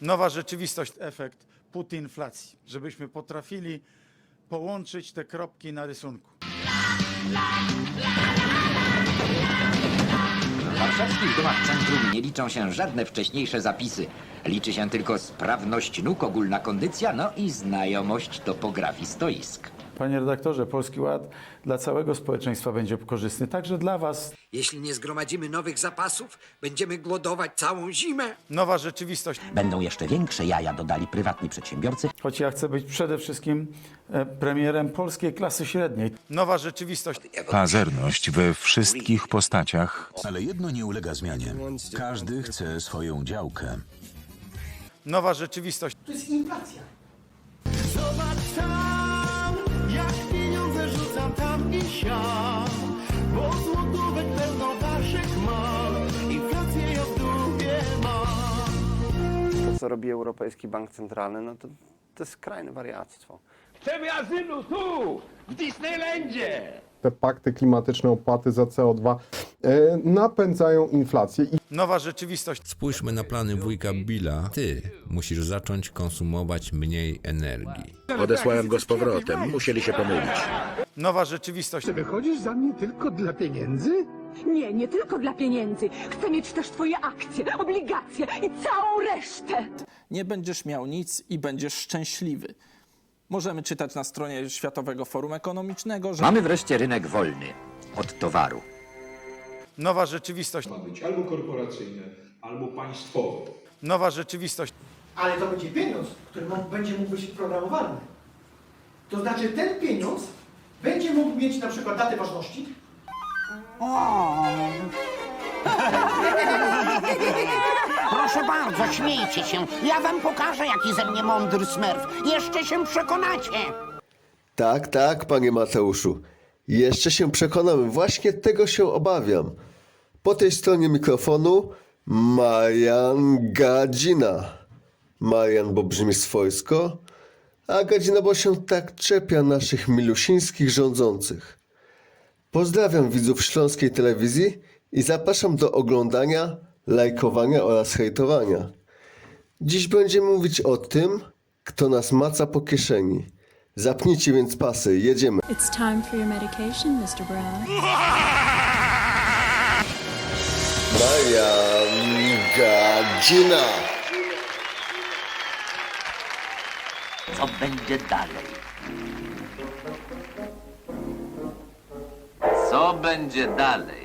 Nowa rzeczywistość, efekt putinflacji, żebyśmy potrafili połączyć te kropki na rysunku. W warszawskich domach centrum nie liczą się żadne wcześniejsze zapisy. Liczy się tylko sprawność nóg, ogólna kondycja, no i znajomość topografii stoisk. Panie redaktorze, Polski Ład dla całego społeczeństwa będzie korzystny, także dla Was. Jeśli nie zgromadzimy nowych zapasów, będziemy głodować całą zimę. Nowa rzeczywistość, Będą jeszcze większe jaja dodali prywatni przedsiębiorcy. choć ja chcę być przede wszystkim e, premierem polskiej klasy średniej. Nowa rzeczywistość, Pazerność we wszystkich postaciach Ale jedno nie ulega zmianie. Każdy chce swoją działkę. nowa rzeczywistość, To jest inflacja. Siam, bo złotówek pełno waszych mam, inflację ja w dupie mam. To, co robi Europejski Bank Centralny, no to, to jest skrajne wariactwo. Chcemy azylu tu, w Disneylandzie! Te pakty klimatyczne, opłaty za CO2 e, napędzają inflację i nowa rzeczywistość, Spójrzmy na plany wujka Billa. Ty musisz zacząć konsumować mniej energii. Odesłałem go z powrotem. Musieli się pomylić. nowa rzeczywistość, Wychodzisz za mnie tylko dla pieniędzy? Nie, nie tylko dla pieniędzy. Chcę mieć też twoje akcje, obligacje i całą resztę. Nie będziesz miał nic i będziesz szczęśliwy. Możemy czytać na stronie Światowego Forum Ekonomicznego, że Mamy wreszcie rynek wolny od towaru. nowa rzeczywistość, ma być albo korporacyjne, albo państwowe. nowa rzeczywistość, Ale to będzie pieniądz, który mo- będzie mógł być programowalny. To znaczy ten pieniądz będzie mógł mieć na przykład datę ważności, Proszę bardzo, śmiejcie się. Ja wam pokażę, jaki ze mnie mądry smerf. Jeszcze się przekonacie. Tak, tak, panie Mateuszu. Jeszcze się przekonamy. Właśnie tego się obawiam. Po tej stronie mikrofonu Marian Gadzina. Marian, bo brzmi swojsko, a Gadzina, bo się tak czepia naszych milusińskich rządzących. Pozdrawiam widzów śląskiej telewizji i zapraszam do oglądania, lajkowania oraz hejtowania. Dziś będziemy mówić o tym, kto nas maca po kieszeni. Zapnijcie więc pasy, jedziemy. It's time for your medication, Mr. Brown. Marian Gadzina. Co będzie dalej? Co będzie dalej?